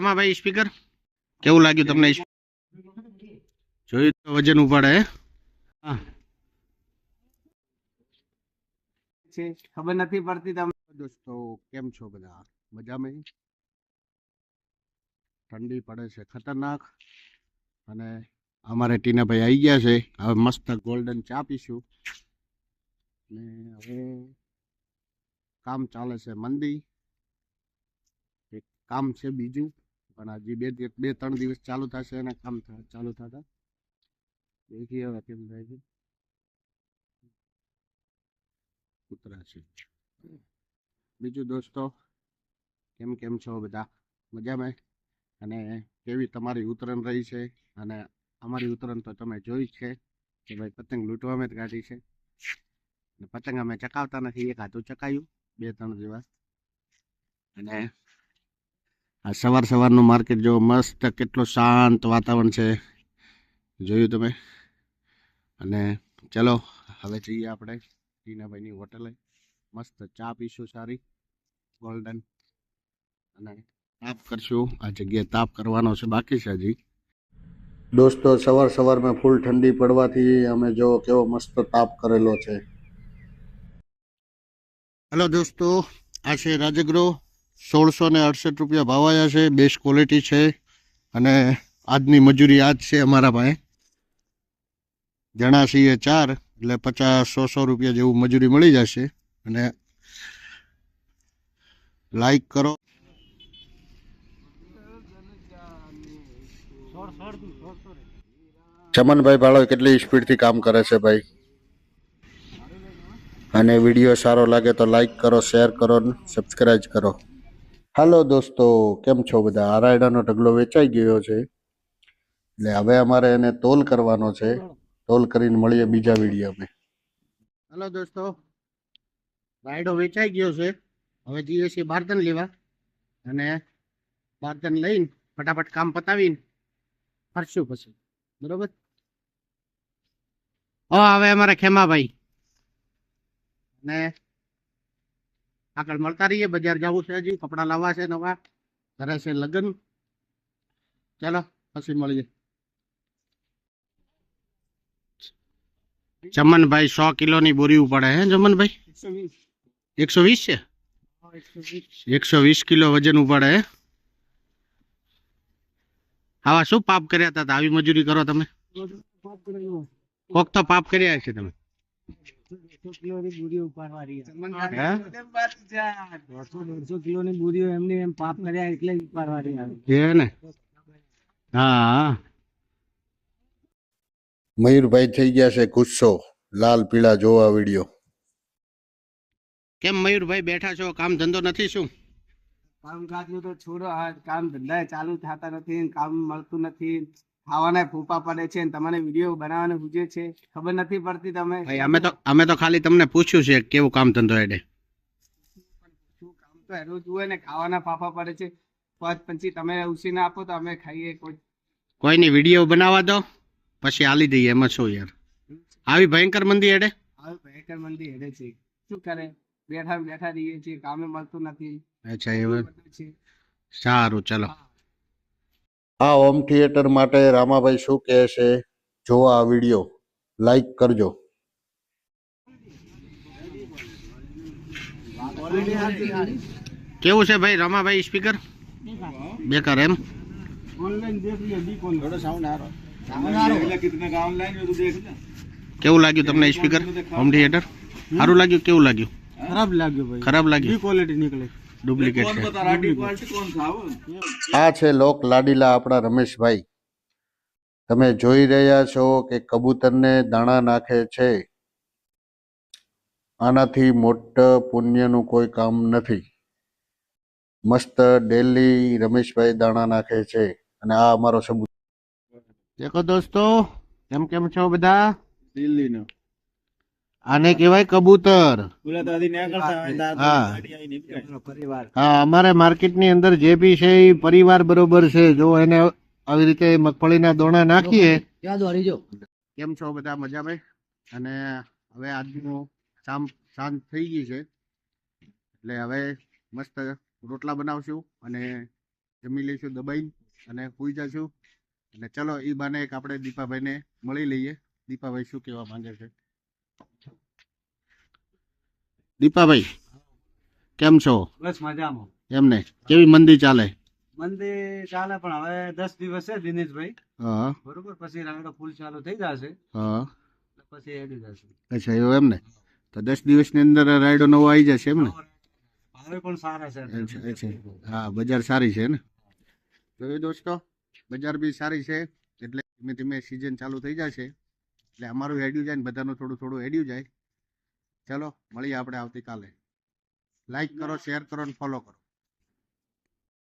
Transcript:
રમાભાઈ speaker? કેવું લાગ્યું તમને જોયું તો વજન ઉપાડે હા? ખબર નથી પડતી તમે દોસ્તો કેમ છો બધા? મજામાં? ઠંડી પડે છે ખતરનાક. અને અમારે ટીનાભાઈ આવી ગયા છે. હવે મસ્ત ગોલ્ડન ચા પીશું. ને હવે કામ ચાલે છે મંદી. એક કામ છે બીજું. પણ હજી બે બે, ત્રણ દિવસ ચાલુ થશે અને કામ ચાલુ થતા. દેખીએ હવે કેમ થાય છે. કૂતરા છે. બીજું દોસ્તો, કેમ કેમ છો બધા? મજામાં? અને કેવી તમારી ઉતરણ રહી છે? અને અમારી ઉતરણ તો તમે જોઈ છે કે ભાઈ પતંગ લૂંટવામાં જ કાઢી છે. અને પતંગ અમે ચકાવતા નથી, એક હાથું ચકાયું, બે, ત્રણ દિવસ. અને આ સવાર સવારનું માર્કેટ જો મસ્ત કેટલું શાંત વાતાવરણ છે. જોયું તમે? અને ચલો, હવે જઈએ આપણે ટીનાભાઈની હોટલે. મસ્ત ચા પીશું સારી ગોલ્ડન અને તાપ કરશું. આ જગ્યાએ તાપ કરવાનો છે, બાકી છે હજી. દોસ્તો, સવાર સવારમાં ફૂલ ઠંડી પડવાથી અમે જો કેવો મસ્ત તાપ કરેલો છે. હેલો દોસ્તો, આ છે રાજગૃહ. સોળસો ને અડસઠ રૂપિયા ભાવાયા છે બેસ્ટ ક્વોલિટી છે અને આજની મજૂરી આજ છે અમારા પાસે. જણા છીએ ચાર, એટલે પચાસ સો સો રૂપિયા જેવું મજૂરી મળી જશે. અને લાઈક કરો. ચમનભાઈ ભાળો કેટલી સ્પીડથી કામ કરે છે ભાઈ? અને વીડિયો સારો લાગે તો લાઈક કરો શેર કરો સબસ્ક્રાઈબ કરો. હાલો દોસ્તો, કેમ છો બધા? આરાયડાનો રાયડાનો ઢગલો વેચાઈ ગયો છે. એટલે હવે અમારે એને તોલ કરવાનો છે. તોલ કરીને મળીએ બીજા વિડીયોમાં. હાલો દોસ્તો, રાયડો વેચાઈ ગયો છે. હવે જઈએ છીએ બારતન લેવા. અને બારતન લઈને ફટાફટ કામ પતાવીને ફરશું પછી. બરોબર? હા, હવે અમારે ખેમાભાઈ. ને આગળ મળતા રહીએ. બજાર જવું છે હજી, કપડાં લાવવા છે નવા. ઘરે છે લગ્ન. ચાલો, પછી મળીએ. ચમનભાઈ સો કિલોની બોરી ઉપાડે હે ચમનભાઈ એકસો વીસ એકસો વીસ છે? એકસો વીસ એકસો વીસ કિલો વજન ઉપાડે હે? આવા શું પાપ કર્યા હતા? આવી મજૂરી કરો તમે? કોક તો પાપ કર્યા છે તમે. હે? દોઢસો દોઢસો કિલો ની બુરીઓ એમને એમ પાપ કર્યા એટલે ઉપાડવાની આવે. ને? હા. મયુરભાઈ થઈ ગયા છે ગુસ્સો. લાલ પીળા જોવા વિડિયો. કેમ મયુરભાઈ બેઠા છો? કામ ધંધો નથી શું? કામકાજનું તો છોડો આ કામ ધંધા ચાલુ થતા નથી કામ મળતું નથી. ખાવાના ફૂપા પડે છે ને તમને વીડિયો બનાવવાનું પૂછે છે. ખબર નથી પડતી તમે. ભાઈ અમે તો અમે તો ખાલી તમને પૂછ્યું છે કેવું કામ ધંધો એડે શું કામ તો હેરું જુએ ને ખાવાના ફાફા પડે છે. પાંચ પંચી તમે ઉછીને આપો તો અમે ખાઈએ કોઈ. કોઈની વીડિયો બનાવવા દો પછી આલી દઈએ એમાં શું યાર. આવી ભયંકર મંદી એડે આવી ભયંકર મંદી એડે છે. શું કરે? બેઠા બેઠા રહીએ છીએ કામે મળતું નથી. અચ્છા એવું સારું ચલો. आ होम थिएटर मे रामा भाई शू कहे जो आ वीडियो लाइक करजो केव भाई रामा भाई स्पीकर बेकार एम ऑनलाइन देख ऑनलाइन कितने का तो देख केव लगे स्पीकर होम थिएटर सारू लगे खराब लगे खराब लगे क्वालिटी निकले ડુપ્લિકેટ છે. આ છે લોક લાડીલા આપણા રમેશભાઈ. તમે જોઈ રહ્યા છો કે કબૂતરને દાણા નાખે છે. આનાથી મોટા પુણ્યનું કોઈ કામ નથી. મસ્ત ડેલી રમેશભાઈ દાણા નાખે છે અને આ અમારો સબૂત. દેખો દોસ્તો કેમ કેમ છો બધા? દિલ્હીનો. આને કેવાય કબૂતર. હા. અમારે માર્કેટની અંદર જે બી છે એ પરિવાર બરોબર છે. જો એને આવી રીતે મગફળીના દોણા નાખીએ. કેમ છો બધા મજા ભાઈ? અને હવે આજનું શામ શાંત થઈ ગઈ છે. એટલે હવે મસ્ત રોટલા બનાવશું અને જમી લઈશું દબાઈ અને સુઈ જશું એટલે ચલો એ બાને એક આપણે દીપાભાઈને મળી લઈએ. દીપાભાઈ શું કેવા માંગે છે? દીપાભાઈ કેમ છો? બસ મજામાં. એમને કેવી મંદી ચાલે? મંદિર ચાલે પણ હવે દસ દિવસ છે દિનેશભાઈ. હા. બરોબર પછી રાંગડો ફૂલ ચાલુ થઈ જશે. હા. પછી એડી જશે. અચ્છા એવું એમ ને તો દસ દિવસની અંદર રાયડો નવો આવી જશે એમ ને ભાવે પણ સારા છે. અચ્છા અચ્છા. હા બજાર સારી છે ને? જોયું દોસ્તો બજાર બી સારી છે. એટલે ધીમે ધીમે સિઝન ચાલુ થઈ જશે. એટલે અમારું હેડ્યું જાય ને બધાનું થોડું થોડું હેડ્યું જાય. ચલો મળીએ આપણે આવતીકાલે. લાઈક કરો શેર કરો અને ફોલો કરો.